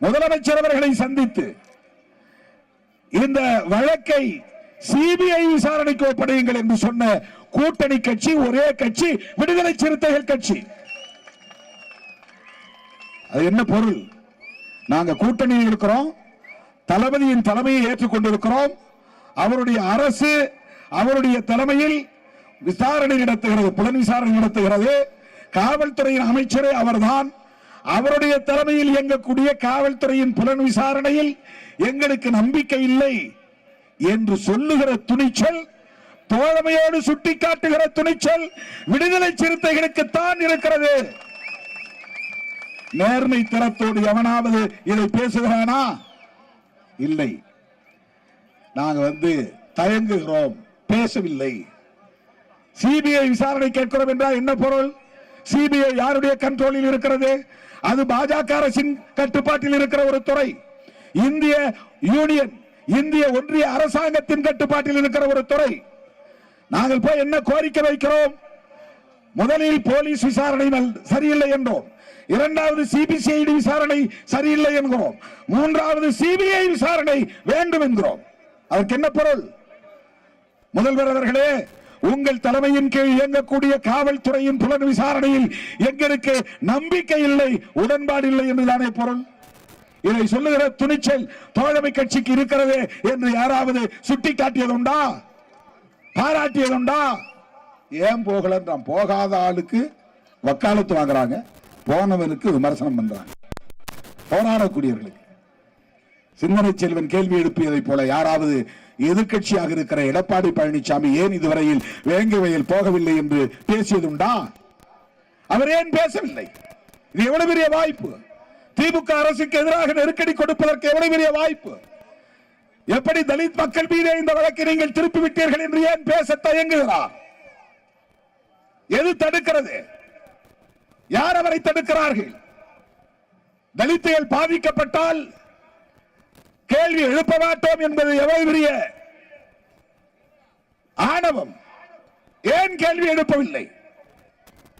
முதலமைச்சர் அவர்களை சந்தித்து இந்த வழக்கை சிபிஐ விசாரணைக்கு ஒப்படையுங்கள் என்று சொன்ன கூட்டணி கட்சி ஒரே கட்சி விடுதலை சிறுத்தைகள் கட்சி. அது என்ன பொருள்? நாங்க கூட்டணியில் இருக்கிறோம் தளபதியின் தலைமையை ஏற்றுக்கொண்டிருக்கிறோம் அவருடைய அரசு அவருடைய தலைமையில் விசாரணை நடத்துகிறது புலன் விசாரணை நடத்துகிறது. காவல்துறையின் அமைச்சரே அவர்தான். அவருடைய தலைமையில் இயங்கக்கூடிய காவல்துறையின் புலன் விசாரணையில் எங்களுக்கு நம்பிக்கை இல்லை என்று சொல்லுகிற துணிச்சல் தோழமையோடு சுட்டிக்காட்டுகிற துணிச்சல் விடுதலை சிறுத்தைகளுக்கு தான் இருக்கிறது. நேர்மை தரத்தோடு எவனாவது இதை பேசுகிறானா? இல்லை. நாங்க வந்து தயங்குகிறோம் பேசவில்லை. சிபிஐ விசாரணை கேட்கிறோம் என்றால் என்ன பொருள்? சிபிஐ யாருடைய கண்ட்ரோலில் இருக்கிறது? அது பாஜக அரசின் கட்டுப்பாட்டில் இருக்கிற ஒரு துறை. இந்திய யூனியன் இந்திய ஒன்றிய அரசாங்கத்தின் கட்டுப்பாட்டில் இருக்கிற ஒரு துறை. நாங்கள் போய் என்ன கோரிக்கை வைக்கிறோம்? முதலில் போலீஸ் விசாரணை நல்- சரியில்லை என்றோம். இரண்டாவது சிபிசிஐடி விசாரணை சரியில்லை என்கிறோம். மூன்றாவது சிபிஐ விசாரணை வேண்டும் என்கிறோம். அதற்கு என்ன பொருள்? முதல்வர் அவர்களே உங்கள் தலைமையின் கீழ் இயங்கக்கூடிய காவல்துறையின் புலன் விசாரணையில் எங்களுக்கு நம்பிக்கை இல்லை உடன்பாடு இல்லை என்றுதானே பொருள்? இதை சொல்லுகிற துணிச்சல் தோழமை கட்சிக்கு இருக்கிறது என்று யாராவது சுட்டிக்காட்டியதுண்டா? பாராட்டியதுண்டா? ஏன் போகலன்றான் போகாத ஆளுக்கு வக்காலத்து வாங்குறாங்க. போனவனுக்கு விமர்சனம் பண்றாங்க. போராடக்கூடியவர்களுக்கு. சிந்தனை செல்வன் கேள்வி எழுப்பியதைப் போல யாராவது எதிர்க்கட்சியாக இருக்கிற எடப்பாடி பழனிசாமி ஏன் இதுவரையில் வேங்கை வயல் போகவில்லை என்று பேசியதுண்டா? அவர் ஏன் பேசவில்லை? இது எவ்வளவு பெரிய வாய்ப்பு? திமுக அரசுக்கு எதிராக நெருக்கடி கொடுப்பதற்கு எவ்வளவு பெரிய வாய்ப்பு? எப்படி தலித் மக்கள் மீதே இந்த வழக்கை நீங்கள் திருப்பி விட்டீர்கள் என்று ஏன் பேச தயங்குகிறார்? எது தடுக்கிறது? யார் அவரை தடுக்கிறார்கள்? தலித்துகள் பாதிக்கப்பட்டால் கேள்வி எழுப்ப மாட்டோம் என்பது எவ்வளவு பெரிய ஆணவம்? ஏன் கேள்வி எழுப்பவில்லை?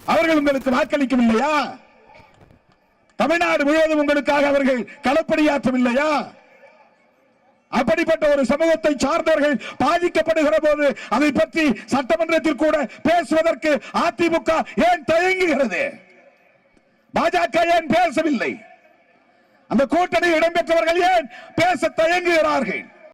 அவர்கள் உங்களுக்கு வாக்களிக்கவில்லையா? தமிழ்நாடு முழுவதும் உங்களுக்காக அவர்கள் களப்பணியாற்றவில்லையா? அப்படிப்பட்ட ஒரு சமூகத்தை சார்ந்தவர்கள் பாதிக்கப்படுகிற போது அதை பற்றி சட்டமன்றத்தில் கூட பேசுவதற்கு அதிமுக ஏன் தயங்குகிறது? பாஜக ஏன் பேசவில்லை? அந்த கூட்டணி இடம்பெற்றவர்கள் ஏன் பேச தயங்குகிறார்கள்?